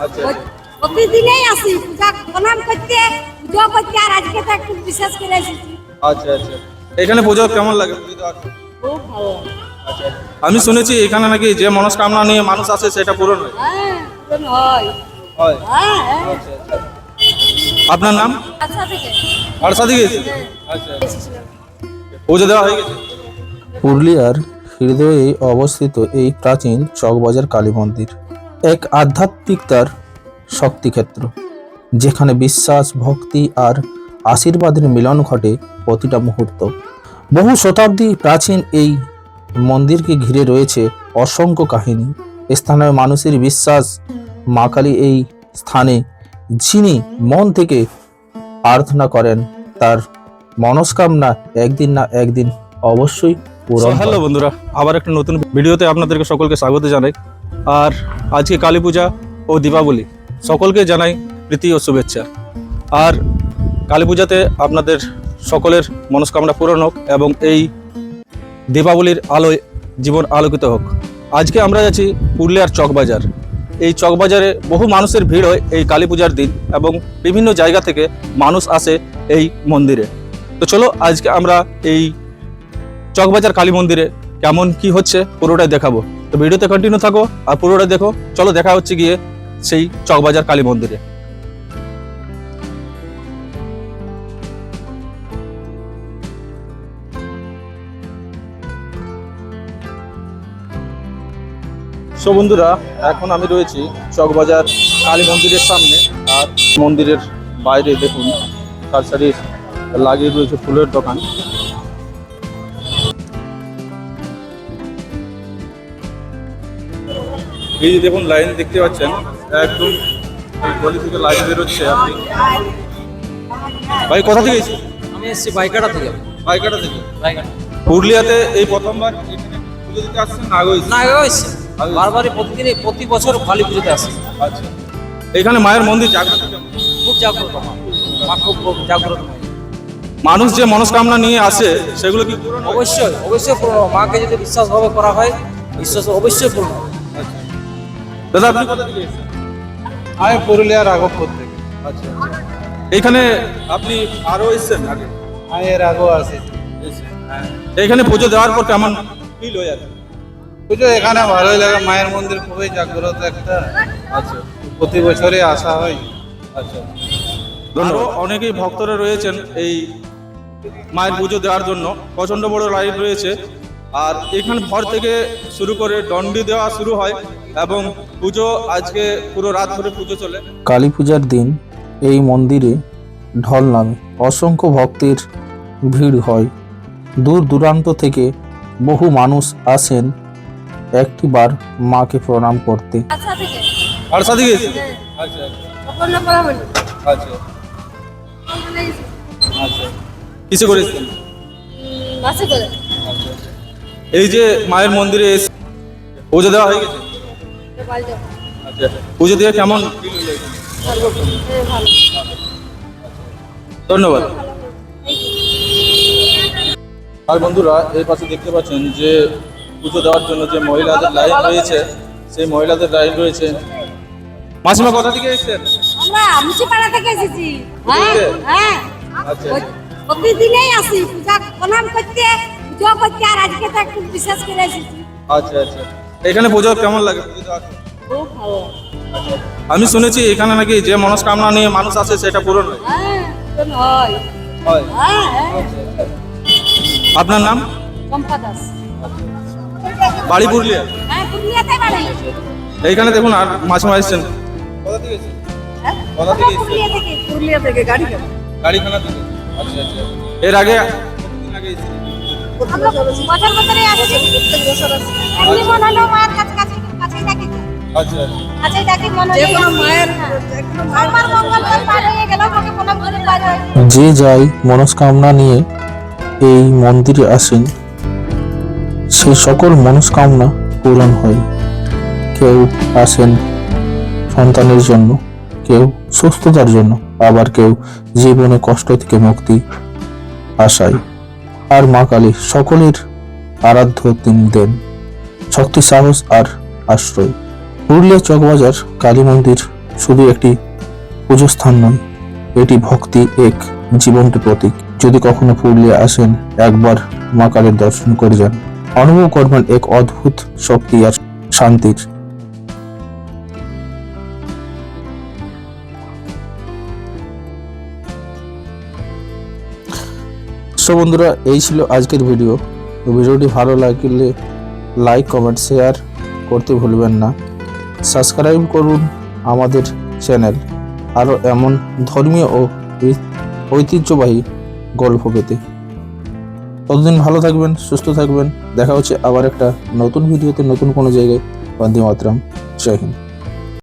আচ্ছা। প্রতিদিনই আসি পূজা প্রণাম করতে পুজো করতে আর আজকে তো একটু বিশেষ করে এসেছি। আচ্ছা আচ্ছা। এখানে পুজো কেমন লাগে? খুব ভালো। আচ্ছা। আমি শুনেছি এখানে নাকি যে মনস্কামনা নিয়ে মানুষ আসে সেটা পূরণ হয়। হ্যাঁ পূরণ হয়। হয়। আচ্ছা আচ্ছা। আপনার নাম? আচ্ছা থেকে আরসা? আচ্ছা। এসেছিলাম। পুজো দেওয়া হয়ে গেছে? পুরুলিয়ার হৃদয়ে অবস্থিত এই প্রাচীন চকবাজার কালী মন্দির। এক আধ্যাত্মিকতার শক্তিক্ষেত্র যেখানে বিশ্বাস ভক্তি আর আশীর্বাদের মিলন ঘটে প্রতিটা মুহূর্ত। বহু শতাব্দী প্রাচীন এই মন্দিরকে ঘিরে রয়েছে অসংখ্য কাহিনী। স্থানীয় মানুষের বিশ্বাস মা কালী এই স্থানে যিনি মন থেকে প্রার্থনা করেন তার মনস্কামনা একদিন না একদিন অবশ্যই পূরণ হয়। হ্যালো বন্ধুরা আবার একটা নতুন ভিডিওতে আপনাদেরকে সকলকে স্বাগত জানাই। আর আজকে কালী পূজা ও দীপাবলি সকলকে জানাই প্রীতি ও শুভেচ্ছা। আর কালী পূজাতে আপনাদের সকলের মনস্কামনা পূরণ হোক এবং এই দীপাবলির আলোয় জীবন আলোকিত হোক। আজকে আমরা যাচ্ছি পুরুলিয়ার চকবাজার। এই চকবাজারে বহু মানুষের ভিড় হয় এই কালী পূজার দিন এবং বিভিন্ন জায়গা থেকে মানুষ আসে এই মন্দিরে। তো চলো আজকে আমরা এই চকবাজার কালী মন্দিরে কেমন কি হচ্ছে পুরোটাই দেখাবো। তো ভিডিওতে কন্টিনিউ থাকো আর পুরোটা দেখো। চলো দেখা হচ্ছে গিয়ে সেই চকবাজার কালী মন্দিরে। সো বন্ধুরা, এখন আমি রয়েছি চকবাজার কালী মন্দিরের সামনে আর মন্দিরের বাইরে দেখুন সারি লাগিয়ে রয়েছে ফুলের দোকান। এই যে দেখুন লাইন দেখতে পাচ্ছেন একদম গলি থেকে লাইন বেরোচ্ছে আপনি। ভাই কোথা থেকে এসেছেন? আমি এসেছি বাইকাটা থেকে। পাইকাটা থেকে? বাইকাটা। পুরুলিয়াতে এই প্রথমবার পুজো দিতে আসছেন না আগে না আগে এসেছি। বারবারই প্রতিদিনই প্রতি বছর কালী পুজোতে আসি। আচ্ছা। এখানে মায়ের মন্দির জাগ্রত খুব জাগ্রত মা। খুব জাগ্রত মানুষ যে মনস্কামনা নিয়ে আসে সেগুলো কি অবশ্যই অবশ্যই পূর্ণ মাকে যদি বিশ্বাসভাবে করা হয় বিশ্বাস অবশ্যই পূর্ণ। দাদা আপনি কোথা থেকে এসেছেন? আমি পুরুলিয়ার আগপুর থেকে। আচ্ছা। এখানে আপনি আরও এসেছেন আগে? আমি এর আগেও আসি। এখানে পুজো দেওয়ার পর কেমন ফিল হয়ে যাচ্ছে পুজো এখানে ভালোই লাগে মায়ের মন্দির খুবই জাগ্রত একটা। আচ্ছা। প্রতি বছরই আসা হয়। আচ্ছা। ধন্যবাদ। অনেকেই ভক্তরা রয়েছেন এই মায়ের পুজো দেওয়ার জন্য। প্রচণ্ড বড় লাইন রয়েছে। আর এখানে ভর থেকে শুরু করে দণ্ডি দেওয়া শুরু হয় এবং পুজো আজকে পুরো রাত ধরে পুজো চলে। কালী পূজার দিন এই মন্দিরে ঢল নামে। অসংখ্য ভক্তের ভিড় হয়। দূর দূরান্ত থেকে বহু মানুষ আসেন একটিবার মাকে প্রণাম করতে। আচ্ছা আচ্ছা আচ্ছা। আচ্ছা। করেছেন? এই যে মায়ের মন্দিরে এসে পুজো দেওয়া হয়ে গেছে? আচ্ছা পুজো দিয়ে কেমন? ধন্যবাদ। আর বন্ধুরা এই পাশে দেখতে পাচ্ছেন যে পুজো দেওয়ার জন্য যে মহিলাদের লাইন রয়েছে সেই মহিলাদের লাইন রয়েছে। মাসিমা কোথা থেকে এসেছেন? আমরা মুচিপাড়া থেকে এসেছি। হ্যাঁ হ্যাঁ। আচ্ছা। প্রতিদিনই আসি পূজা প্রণাম করতে। পুজো করতে আর আজকে তো একটু বিশেষ করে এসেছি। আচ্ছা আচ্ছা। এখানে পুজো কেমন লাগে? খুব ভালো। আমি শুনেছি এখানে নাকি যে মনস্কামনা নিয়ে মানুষ আসে সেটা পূরণ হয়। হ্যাঁ হয়। হয়? আপনার নাম? চম্পা দাস। বাড়ি পুরুলিয়া? হ্যাঁ এইখানে দেখুন আর মাসিমা এসেছেন। কোথা থেকে এসেছেন? হ্যাঁ? কোথা থেকে এসেছেন? পুরুলিয়া থেকে গাড়ি গাড়িখানা থেকে। আচ্ছা আচ্ছা। এর আগে? আমরা বছর বছরে আসছি। প্রত্যেক বছর আসছি এমনি মনে হলো মায়ের কাছে কাছে কাছে ডাকি আচ্ছা। আচ্ছা কাছে মনে হলো যে কোনো মায়ের আমার মঙ্গল পার হয়ে গেল মাকে প্রণাম করে পার যে যায় মনস্কামনা নিয়ে এই মন্দিরে আসেন সে সকল মনস্কামনা পূরণ হয়। কেউ আসেন সন্তানের জন্য কেউ সুস্থতার জন্য আবার কেউ জীবনে কষ্ট থেকে মুক্তি আশায়। আর মা কালী সকলের আরাধ্য তিনি দেন শক্তি, সাহস আর আশ্রয়। পুরুলিয়া চকবাজার কালী মন্দির শুধু একটি পুজো স্থান নয়, এটি ভক্তি এক জীবন্ত প্রতীক। যদি কখনো পুরুলিয়া আসেন, একবার মা কালীর দর্শন করে যান। অনুভব করবেন এক অদ্ভুত শক্তি আর শান্তির সো বন্ধুরা, এই ছিল আজকের ভিডিও ভিডিওটি ভালো লাগলে লাইক কমেন্ট শেয়ার করতে ভুলবেন না। সাবস্ক্রাইব করুন আমাদের চ্যানেল আরও এমন ধর্মীয় ও ঐতিহ্যবাহী গল্প পেতে। ততদিন ভালো থাকবেন, সুস্থ থাকবেন। দেখা হচ্ছে আবার একটা নতুন ভিডিওতে নতুন কোনো জায়গায়। বন্দে মাতরম। জয় হিন্দ।